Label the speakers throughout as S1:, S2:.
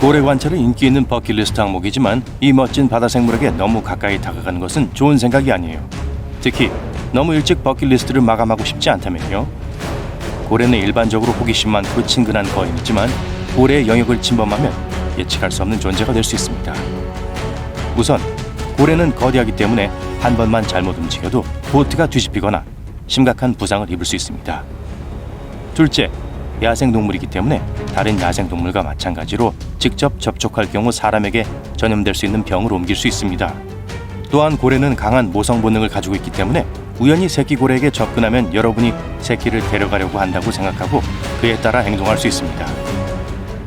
S1: 고래 관찰은 인기 있는 버킷리스트 항목이지만 이 멋진 바다 생물에게 너무 가까이 다가가는 것은 좋은 생각이 아니에요. 특히 너무 일찍 버킷리스트를 마감하고 싶지 않다면요. 고래는 일반적으로 호기심 많고 친근한 거인이지만 고래의 영역을 침범하면 예측할 수 없는 존재가 될 수 있습니다. 우선 고래는 거대하기 때문에 한 번만 잘못 움직여도 보트가 뒤집히거나 심각한 부상을 입을 수 있습니다. 둘째, 야생 동물이기 때문에 다른 야생 동물과 마찬가지로 직접 접촉할 경우 사람에게 전염될 수 있는 병을 옮길 수 있습니다. 또한 고래는 강한 모성 본능을 가지고 있기 때문에 우연히 새끼 고래에게 접근하면 여러분이 새끼를 데려가려고 한다고 생각하고 그에 따라 행동할 수 있습니다.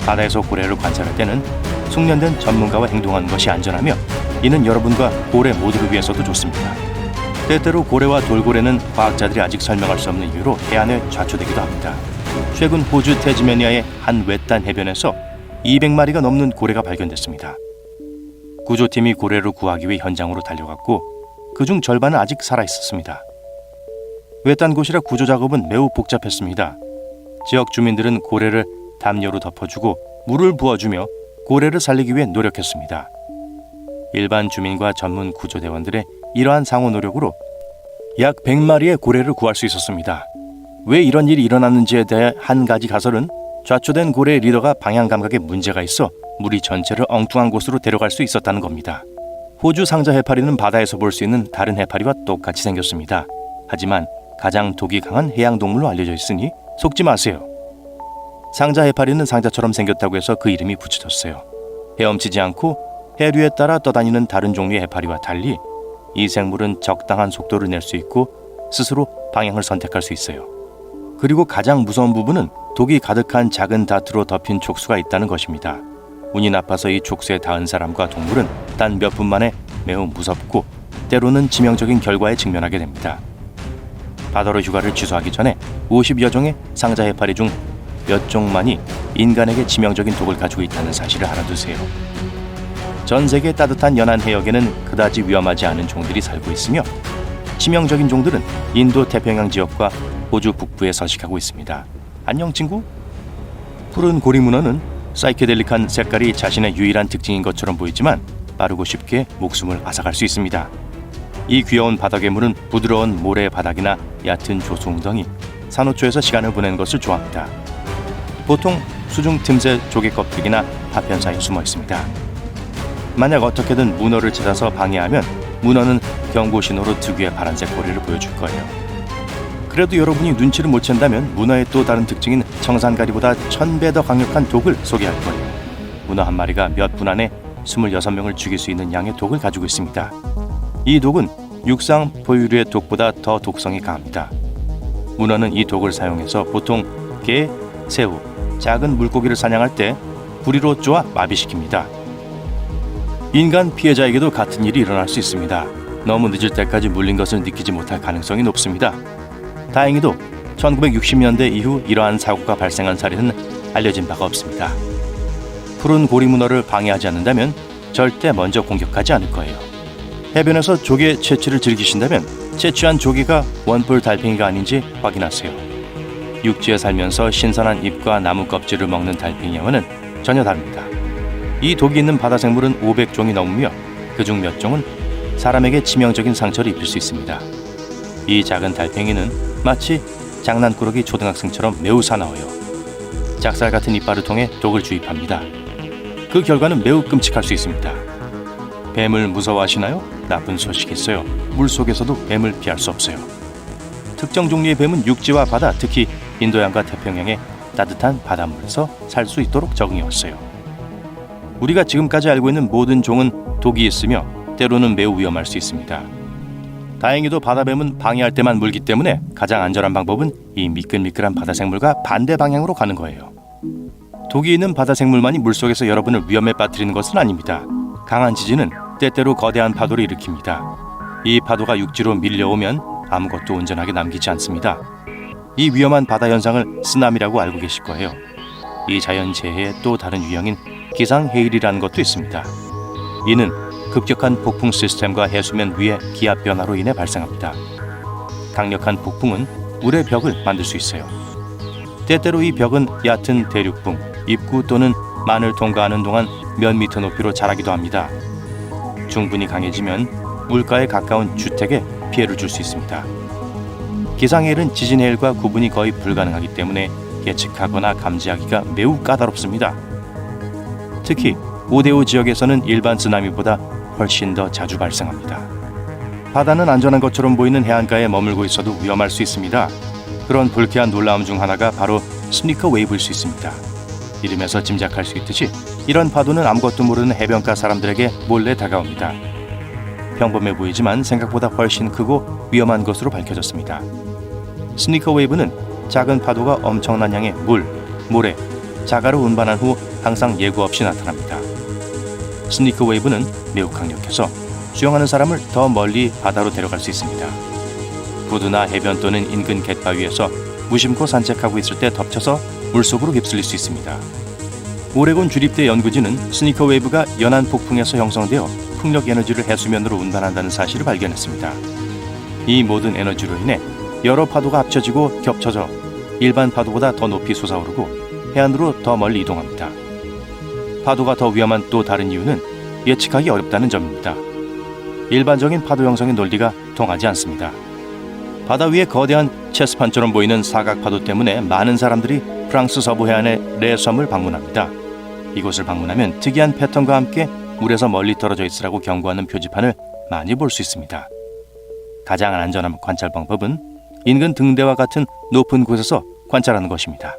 S1: 바다에서 고래를 관찰할 때는 숙련된 전문가와 행동하는 것이 안전하며 이는 여러분과 고래 모두를 위해서도 좋습니다. 때때로 고래와 돌고래는 과학자들이 아직 설명할 수 없는 이유로 해안에 좌초되기도 합니다. 최근 호주 태즈메니아의 한 외딴 해변에서 200마리가 넘는 고래가 발견됐습니다. 구조팀이 고래를 구하기 위해 현장으로 달려갔고 그중 절반은 아직 살아 있었습니다. 외딴 곳이라 구조 작업은 매우 복잡했습니다. 지역 주민들은 고래를 담요로 덮어주고 물을 부어주며 고래를 살리기 위해 노력했습니다. 일반 주민과 전문 구조대원들의 이러한 상호 노력으로 약 100마리의 고래를 구할 수 있었습니다. 왜 이런 일이 일어났는지에 대해 한 가지 가설은 좌초된 고래의 리더가 방향 감각에 문제가 있어 무리 전체를 엉뚱한 곳으로 데려갈 수 있었다는 겁니다. 호주 상자 해파리는 바다에서 볼 수 있는 다른 해파리와 똑같이 생겼습니다. 하지만 가장 독이 강한 해양 동물로 알려져 있으니 속지 마세요. 상자 해파리는 상자처럼 생겼다고 해서 그 이름이 붙여졌어요. 헤엄치지 않고 해류에 따라 떠다니는 다른 종류의 해파리와 달리 이 생물은 적당한 속도를 낼 수 있고 스스로 방향을 선택할 수 있어요. 그리고 가장 무서운 부분은 독이 가득한 작은 다트로 덮인 촉수가 있다는 것입니다. 운이 나빠서 이 촉수에 닿은 사람과 동물은 단 몇 분 만에 매우 무섭고 때로는 치명적인 결과에 직면하게 됩니다. 바다로 휴가를 취소하기 전에 50여 종의 상자 해파리 중 몇 종만이 인간에게 치명적인 독을 가지고 있다는 사실을 알아두세요. 전 세계 따뜻한 연안 해역에는 그다지 위험하지 않은 종들이 살고 있으며 치명적인 종들은 인도 태평양 지역과 호주 북부에 서식하고 있습니다. 안녕 친구? 푸른 고리 문어는 사이케델릭한 색깔이 자신의 유일한 특징인 것처럼 보이지만 빠르고 쉽게 목숨을 앗아갈 수 있습니다. 이 귀여운 바닥괴물은 부드러운 모래 바닥이나 얕은 조수 웅덩이, 산호초에서 시간을 보내는 것을 좋아합니다. 보통 수중 틈새 조개 껍데기나 파편 사이에 숨어 있습니다. 만약 어떻게든 문어를 찾아서 방해하면 문어는 경고 신호로 특유의 파란색 꼬리를 보여줄 거예요. 그래도 여러분이 눈치를 못 챈다면 문어의 또 다른 특징인 청산가리보다 천 배 더 강력한 독을 소개할 거예요. 문어 한 마리가 몇 분 안에 26명을 죽일 수 있는 양의 독을 가지고 있습니다. 이 독은 육상 포유류의 독보다 더 독성이 강합니다. 문어는 이 독을 사용해서 보통 개, 새우, 작은 물고기를 사냥할 때 부리로 쪼아 마비시킵니다. 인간 피해자에게도 같은 일이 일어날 수 있습니다. 너무 늦을 때까지 물린 것을 느끼지 못할 가능성이 높습니다. 다행히도 1960년대 이후 이러한 사고가 발생한 사례는 알려진 바가 없습니다. 푸른 고리 문어를 방해하지 않는다면 절대 먼저 공격하지 않을 거예요. 해변에서 조개 채취를 즐기신다면 채취한 조개가 원뿔 달팽이가 아닌지 확인하세요. 육지에 살면서 신선한 잎과 나무 껍질을 먹는 달팽이와는 전혀 다릅니다. 이 독이 있는 바다 생물은 500종이 넘으며 그중 몇 종은 사람에게 치명적인 상처를 입힐 수 있습니다. 이 작은 달팽이는 마치 장난꾸러기 초등학생처럼 매우 사나워요. 작살 같은 이빨을 통해 독을 주입합니다. 그 결과는 매우 끔찍할 수 있습니다. 뱀을 무서워하시나요? 나쁜 소식이 있어요. 물 속에서도 뱀을 피할 수 없어요. 특정 종류의 뱀은 육지와 바다, 특히 인도양과 태평양의 따뜻한 바닷물에서 살 수 있도록 적응해 왔어요. 우리가 지금까지 알고 있는 모든 종은 독이 있으며 때로는 매우 위험할 수 있습니다. 다행히도 바다뱀은 방해할 때만 물기 때문에 가장 안전한 방법은 이 미끌미끌한 바다 생물과 반대 방향으로 가는 거예요. 독이 있는 바다 생물만이 물속에서 여러분을 위험에 빠뜨리는 것은 아닙니다. 강한 지진은 때때로 거대한 파도를 일으킵니다. 이 파도가 육지로 밀려오면 아무것도 온전하게 남기지 않습니다. 이 위험한 바다 현상을 쓰나미라고 알고 계실 거예요. 이 자연 재해의 또 다른 유형인 기상 해일이라는 것도 있습니다. 이는 급격한 폭풍 시스템과 해수면 위의 기압 변화로 인해 발생합니다. 강력한 폭풍은 물의 벽을 만들 수 있어요. 때때로 이 벽은 얕은 대륙붕, 입구 또는 만을 통과하는 동안 몇 미터 높이로 자라기도 합니다. 충분히 강해지면 물가에 가까운 주택에 피해를 줄 수 있습니다. 기상해일은 지진해일과 구분이 거의 불가능하기 때문에 예측하거나 감지하기가 매우 까다롭습니다. 특히 오데오 지역에서는 일반 쓰나미보다 훨씬 더 자주 발생합니다. 바다는 안전한 것처럼 보이는 해안가에 머물고 있어도 위험할 수 있습니다. 그런 불쾌한 놀라움 중 하나가 바로 스니커 웨이브일 수 있습니다. 이름에서 짐작할 수 있듯이 이런 파도는 아무것도 모르는 해변가 사람들에게 몰래 다가옵니다. 평범해 보이지만 생각보다 훨씬 크고 위험한 것으로 밝혀졌습니다. 스니커 웨이브는 작은 파도가 엄청난 양의 물, 모래, 자가로 운반한 후 항상 예고 없이 나타납니다. 스니커 웨이브는 매우 강력해서 수영하는 사람을 더 멀리 바다로 데려갈 수 있습니다. 부두나 해변 또는 인근 갯바위에서 무심코 산책하고 있을 때 덮쳐서 물속으로 휩쓸릴 수 있습니다. 오레곤 주립대 연구진은 스니커 웨이브가 연안 폭풍에서 형성되어 풍력 에너지를 해수면으로 운반한다는 사실을 발견했습니다. 이 모든 에너지로 인해 여러 파도가 합쳐지고 겹쳐져 일반 파도보다 더 높이 솟아오르고 해안으로 더 멀리 이동합니다. 파도가 더 위험한 또 다른 이유는 예측하기 어렵다는 점입니다. 일반적인 파도 형성의 논리가 통하지 않습니다. 바다 위에 거대한 체스판처럼 보이는 사각 파도 때문에 많은 사람들이 프랑스 서부 해안의 레섬을 방문합니다. 이곳을 방문하면 특이한 패턴과 함께 물에서 멀리 떨어져 있으라고 경고하는 표지판을 많이 볼 수 있습니다. 가장 안전한 관찰 방법은 인근 등대와 같은 높은 곳에서 관찰하는 것입니다.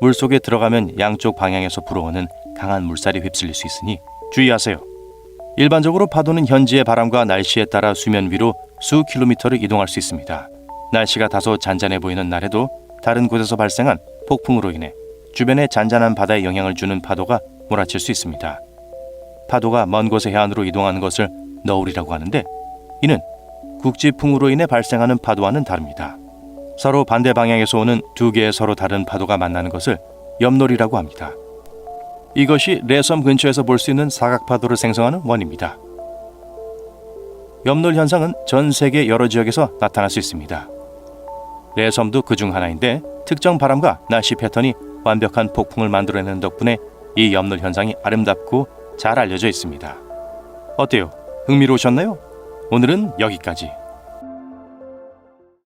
S1: 물 속에 들어가면 양쪽 방향에서 불어오는 강한 물살이 휩쓸릴 수 있으니 주의하세요. 일반적으로 파도는 현지의 바람과 날씨에 따라 수면 위로 수 킬로미터를 이동할 수 있습니다. 날씨가 다소 잔잔해 보이는 날에도 다른 곳에서 발생한 폭풍으로 인해 주변에 잔잔한 바다에 영향을 주는 파도가 몰아칠 수 있습니다. 파도가 먼 곳의 해안으로 이동하는 것을 너울이라고 하는데 이는 국지풍으로 인해 발생하는 파도와는 다릅니다. 서로 반대 방향에서 오는 두 개의 서로 다른 파도가 만나는 것을 옆놀이라고 합니다. 이것이 레섬 근처에서 볼 수 있는 사각파도를 생성하는 원입니다. 옆놀 현상은 전 세계 여러 지역에서 나타날 수 있습니다. 레섬도 그 중 하나인데 특정 바람과 날씨 패턴이 완벽한 폭풍을 만들어내는 덕분에 이 옆놀 현상이 아름답고 잘 알려져 있습니다. 어때요? 흥미로우셨나요? 오늘은 여기까지.